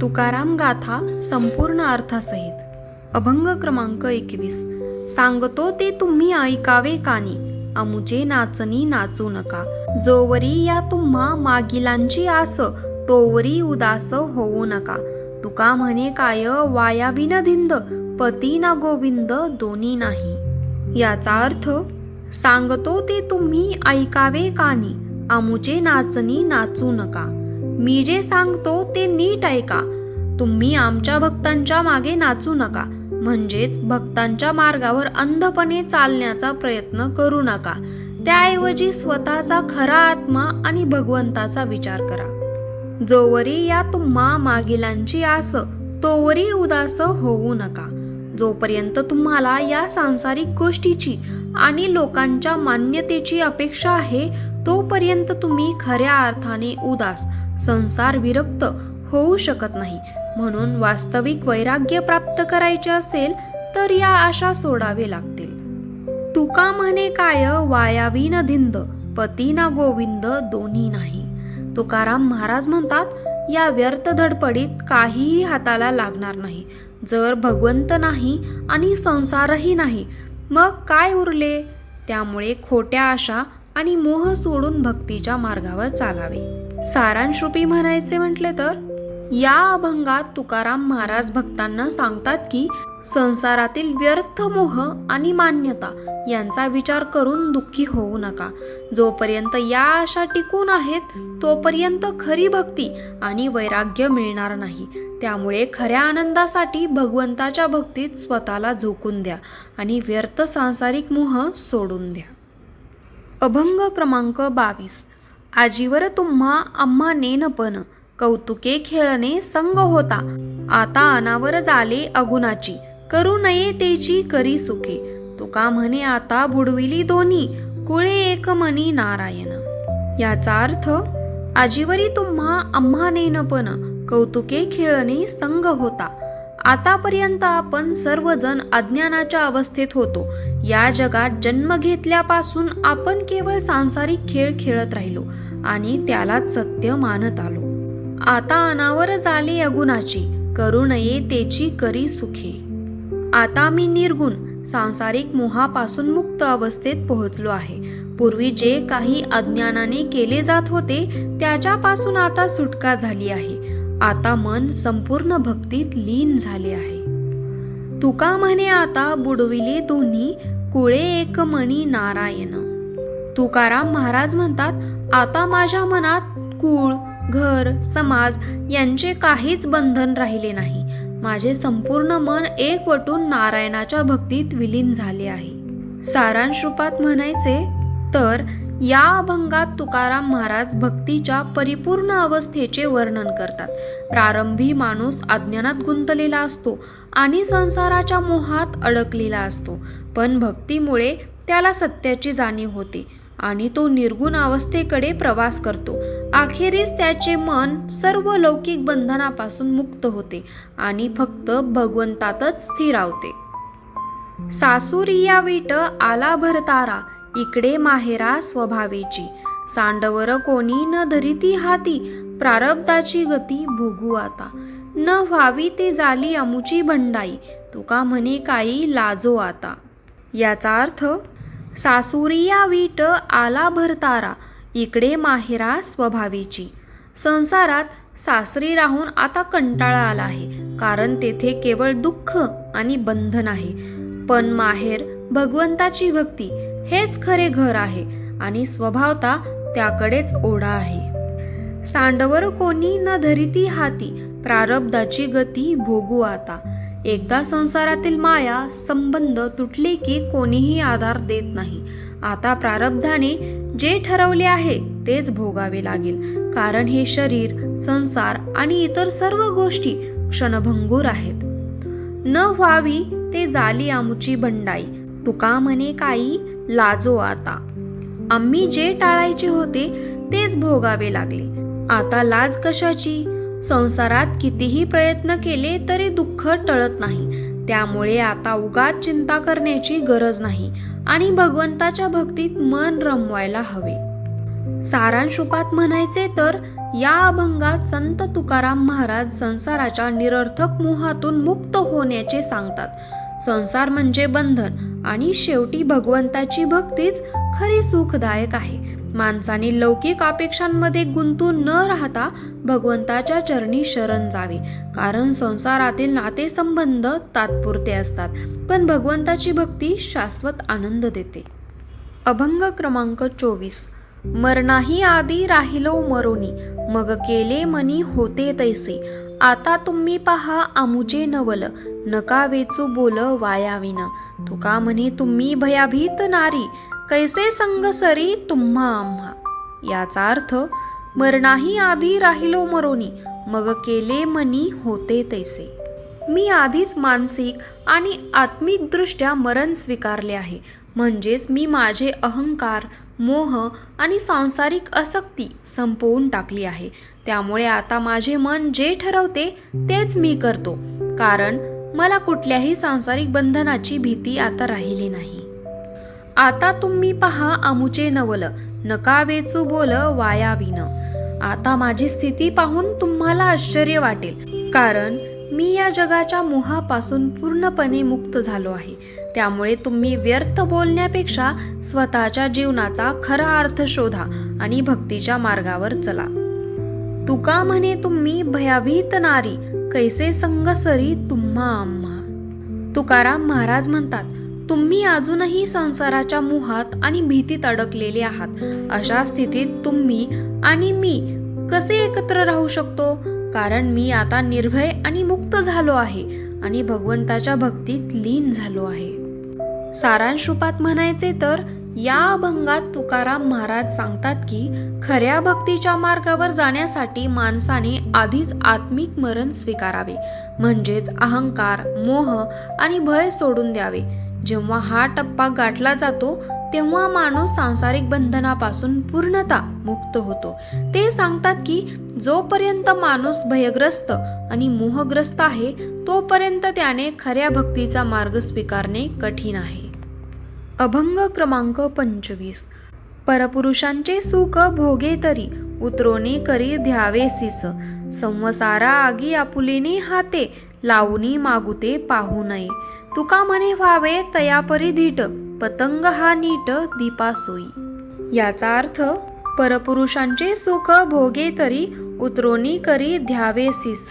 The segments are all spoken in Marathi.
तुकाराम गाथा संपूर्ण अर्थासहित. अभंग क्रमांक एकवीस. सांगतो ते तुम्ही ऐकावे कानी. अमुचे नाचनी नाचू नका. जोवरी या तुम्हा मागिलांची आस. तोवरी उदास होऊ नका. तुका म्हणे काय वायाविन धिंद. पती ना गोविंद दोन्ही नाही. याचा अर्थ सांगतो ते तुम्ही ऐकावे कानी. आमुचे नाचनी नाचू नका. मी जे सांगतो ते नीट ऐका. तुम्ही आमच्या भक्तांच्या मागे नाचू नका. म्हणजेच भक्तांच्या मार्गावर अंधपणे चालण्याचा प्रयत्न करू नका. त्याऐवजी स्वतःचा खरा आत्मा आणि भगवंताचा विचार करा. जोवरी या तुम्हा मागिलांची आस तोवरी उदास होऊ नका. जोपर्यंत तुम्हाला या सांसारिक गोष्टीची आणि लोकांच्या मान्यतेची अपेक्षा आहे तोपर्यंत तुम्ही खऱ्या अर्थाने उदास संसार विरक्त होऊ शकत नाही. म्हणून वास्तविक वैराग्य प्राप्त करायचे असेल तर या आशा सोडावे लागतील. तुका म्हणे काय वायावी न धिंद पती ना गोविंद दोन्ही नाही. तुकाराम महाराज म्हणतात या व्यर्थ धडपडीत काहीही हाताला लागणार नाही. जर भगवंत नाही आणि संसारही नाही मग काय उरले? त्यामुळे खोट्या आशा आणि मोह सोडून भक्तीच्या मार्गावर चालावे. सारांशरूपी म्हणायचे म्हटले तर? या अभंगात तुकाराम महाराज भक्तांना सांगतात की संसारातील व्यर्थ मोह आणि मान्यता यांचा विचार करून दुःखी होऊ नका. जोपर्यंत या आशा टिकून आहेत तोपर्यंत खरी भक्ती आणि वैराग्य मिळणार नाही. त्यामुळे खऱ्या आनंदासाठी भगवंताच्या भक्तीत स्वतःला झोकून द्या आणि व्यर्थ सांसारिक मोह सोडून द्या. अभंग क्रमांक बावीस. आजीवर तुम्हा आम्हा नेनपण कौतुके खेळणे संग होता. आता अनावर झाले अगुणाची. करू नये तेची करी सुखे. तुका म्हणे आता बुडविली दोन्ही. कुळे एक मनी नारायण. याचा अर्थ आजीवरी तुम्हा आम्हा नेनपण कौतुके खेळणे संग होता. आतापर्यंत आपण सर्वजण अज्ञानाच्या अवस्थेत होतो. या जगात जन्म घेतल्यापासून आपण केवळ सांसारिक खेळ खेळत राहिलो आणि त्यालाच सत्य मानत आलो. आता अनावरच आले अगुणाची करू नये तेची करी सुखे. आता मी निर्गुण सांसारिक मोहापासून मुक्त अवस्थेत पोहोचलो आहे. पूर्वी जे काही अज्ञानाने केले जात होते त्याच्यापासून आता सुटका झाली आहे. आता मन संपूर्ण भक्तीत लीन झाले आहे. तुका म्हणे आता बुडविले दोन्ही कुळे एक मणी नारायण. तुकाराम महाराज म्हणतात आता माझ्या मनात कुळ घर समाज यांचे काहीच बंधन राहिले नाही. माझे संपूर्ण मन एकवटून नारायणाच्या भक्तीत विलीन झाले आहे. सारांश रूपात म्हणायचे तर या अभंगात तुकाराम महाराज भक्तीच्या परिपूर्ण अवस्थेचे वर्णन करतात. प्रारंभी माणूस अज्ञानात गुंतलेला असतो आणि संसाराच्या मोहात अडकलेला असतो. पण भक्तीमुळे त्याला सत्याची जाणीव होते आणि तो निर्गुण अवस्थेकडे प्रवास करतो. अखेरीस त्याचे मन सर्व लौकिक बंधनापासून मुक्त होते आणि फक्त भगवंतातच स्थिरावते. सासुरिया वीट आला भरतारा इकडे माहेरा स्वभावेची. सांडवर कोणी न धरिती हाती प्रारब्धाची गती भोगू आता. न व्हावी ते झाली अमुची भंडाई तुका म्हणे काही लाजो आता. याचा अर्थ सासुरिया वीट आला भरतारा इकडे माहेरा स्वभावीची. संसारात सासरी राहून आता कंटाळा आला आहे कारण तेथे केवळ दुःख आणि बंधन आहे. पण माहेर भगवंताची भक्ती हेच खरे घर आहे आणि स्वभावता त्याकडेच ओढा आहे. सांडवर कोणी न धरिती हाती प्रारब्धाची गती भोगू आता. एकदा संसारातील माया संबंध तुटले की कोणीही आधार देत नाही. आता प्रारब्धाने जे ठरवले आहे तेच भोगावे लागेल. कारण हे शरीर संसार आणि इतर सर्व गोष्टी क्षणभंगूर आहेत. न व्हावी ते झाली आमुची बंडाई. तुका म्हणे काही लाजो आता. आम्ही जे टाळायचे होते तेच भोगावे लागले. आता लाज कशाची? संसारात कितीही प्रयत्न केले तरी दुःख टळत नाही. त्यामुळे आता उगाच चिंता करण्याची गरज नाही आणि भगवंताच्या भक्तीत मन रमवायला हवे. सारांश रूपात म्हणायचे तर या अभंगात संत तुकाराम महाराज संसाराच्या निरर्थक मोहातून मुक्त होण्याचे सांगतात. संसार म्हणजे बंधन आणि शेवटी भगवंताची भक्तीच खरी सुखदायक आहे. माणसाने लौकिक अपेक्षांमध्ये गुंतून न राहता भगवंताच्या चरणी शरण जावे. कारण संसारातील नातेसंबंध तात्पुरते असतात पण भगवंताची भक्ती शाश्वत आनंद देते. अभंग क्रमांक चोवीस. मरणाही आधी राहिलो मरोनी मग केले मनी होते तैसे. आता तुम्ही पहा आमुचे नवल नका वेचू बोल वायाविन. तुका म्हणे तुम्ही भयाभीत नारी. कैसे संग सरी तुम्हा आम्हा? याचा अर्थ मरणाही आधी राहिलो मरोनी मग केले मनी होते तैसे. मी आधीच मानसिक आणि आत्मिकदृष्ट्या मरण स्वीकारले आहे. म्हणजेच मी माझे अहंकार मोह आणि सांसारिक आसक्ती संपवून टाकली आहे. त्यामुळे आता माझे मन जे ठरवते तेच मी करतो. कारण मला कुठल्याही सांसारिक बंधनाची भीती आता राहिली नाही. आता तुम्ही पहा आमुचे नवल नका वेचू बोल वायाविन आता माझी स्थिती पाहून तुम्हाला आश्चर्य वाटेल. कारण मी या जगाच्या मोहापासून पूर्णपणे मुक्त झालो आहे. त्यामुळे तुम्ही व्यर्थ बोलण्यापेक्षा स्वतःच्या जीवनाचा खरा अर्थ शोधा आणि भक्तीच्या मार्गावर चला. तुका म्हणे तुम्ही भयाभीत नारी कैसे संगसरी तुम्हा आम्हा? तुकाराम महाराज म्हणतात तुम्ही अजूनही संसाराच्या मुहात आणि भीतीत अडकलेले आहात. अशा स्थितीत तुम्ही आणि मी कसे एकत्र राहू शकतो? कारण मी आता निर्भय आणि मुक्त झालो आहे आणि भगवंताच्या भक्तीत लीन झालो आहे. सारांश रूपात म्हणायचे तर या अभंगात तुकाराम महाराज सांगतात की खऱ्या भक्तीच्या मार्गावर जाण्यासाठी माणसाने आधीच आत्मिक मरण स्वीकारावे. म्हणजेच अहंकार मोह आणि भय सोडून द्यावे. जेव्हा हा टप्पा गाठला जातो तेव्हा माणूस सांसारिक बंधनापासून पूर्णता मुक्त होतो. ते सांगतात की जोपर्यंत माणूस भयग्रस्त आणि मोहग्रस्त आहे तोपर्यंत त्याने खऱ्या भक्तीचा मार्ग स्वीकारणे कठीण आहे. अभंग क्रमांक पंचवीस. परपुरुषांचे सुख भोगे तरी उतरोने करी ध्यावे सिस. संवसारा आगी आपुलीने हाते लावणी मागुते पाहू नये. तुका म्हणे व्हावे तयापरी धीट पतंग हा नीट दीपासोई याचा अर्थ परपुरुषांचे सुख भोगे तरी उतरोनी करी ध्यावे सिस.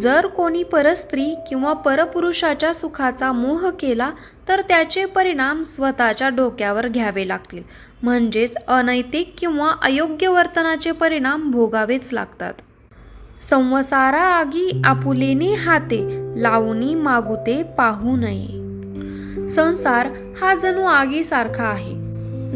जर कोणी परस्त्री किंवा परपुरुषाच्या सुखाचा मोह केला तर त्याचे परिणाम स्वतःच्या डोक्यावर घ्यावे लागतील. म्हणजेच अनैतिक किंवा अयोग्य वर्तनाचे परिणाम भोगावेच लागतात. संवसारा आगी आपुलेने हाते लावणी मागुते पाहू नये. संसार हा जणू आगीसारखा आहे.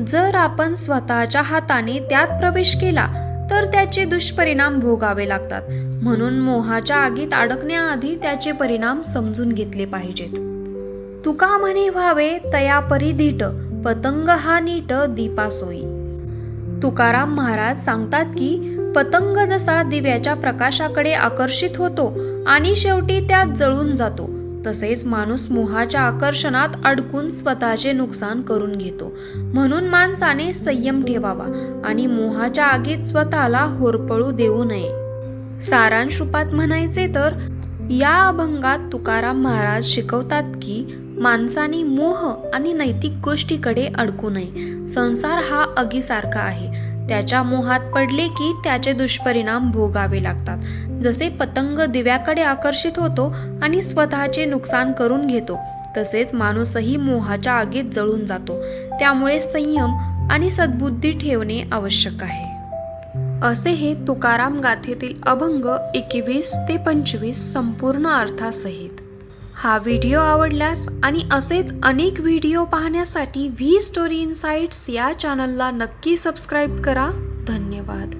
जर आपण स्वतःच्या हाताने त्यात प्रवेश केला तर त्याचे दुष्परिणाम भोगावे लागतात. म्हणून मोहाच्या आगीत अडकण्याआधी त्याचे परिणाम समजून घेतले पाहिजेत. तुका म्हणे व्हावे तया परिधीट पतंग हा नीट दीपासोई तुकाराम महाराज सांगतात की पतंग जसा दिव्याच्या प्रकाशाकडे आकर्षित होतो आणि शेवटी त्यात जळून जातो तसेच माणूस मोहाच्या आकर्षणात अडकून स्वतःचे नुकसान करून घेतो. म्हणून माणसाने संयम ठेवावा आणि मोहाच्या आगीत स्वतःला होरपळू देऊ नये. सारांश रूपात म्हणायचे तर या अभंगात तुकाराम महाराज शिकवतात की माणसाने मोह आणि नैतिक गोष्टीकडे अडकू नये. संसार हा अगीसारखा आहे. त्याच्या मोहात पडले की त्याचे दुष्परिणाम भोगावे लागतात. जसे पतंग दिव्याकडे आकर्षित होतो आणि स्वतःचे नुकसान करून घेतो तसेच माणूसही मोहाच्या आगीत जळून जातो. त्यामुळे संयम आणि सद्बुद्धी ठेवणे आवश्यक आहे. असे हे तुकाराम गाथेतील अभंग एकवीस ते पंचवीस संपूर्ण अर्थासहित. हा व्हिडिओ आवडल्यास आणि असेच अनेक व्हिडिओ पाहण्यासाठी व्ही स्टोरी इन्साइट्स या चॅनलला नक्की सबस्क्राईब करा. धन्यवाद.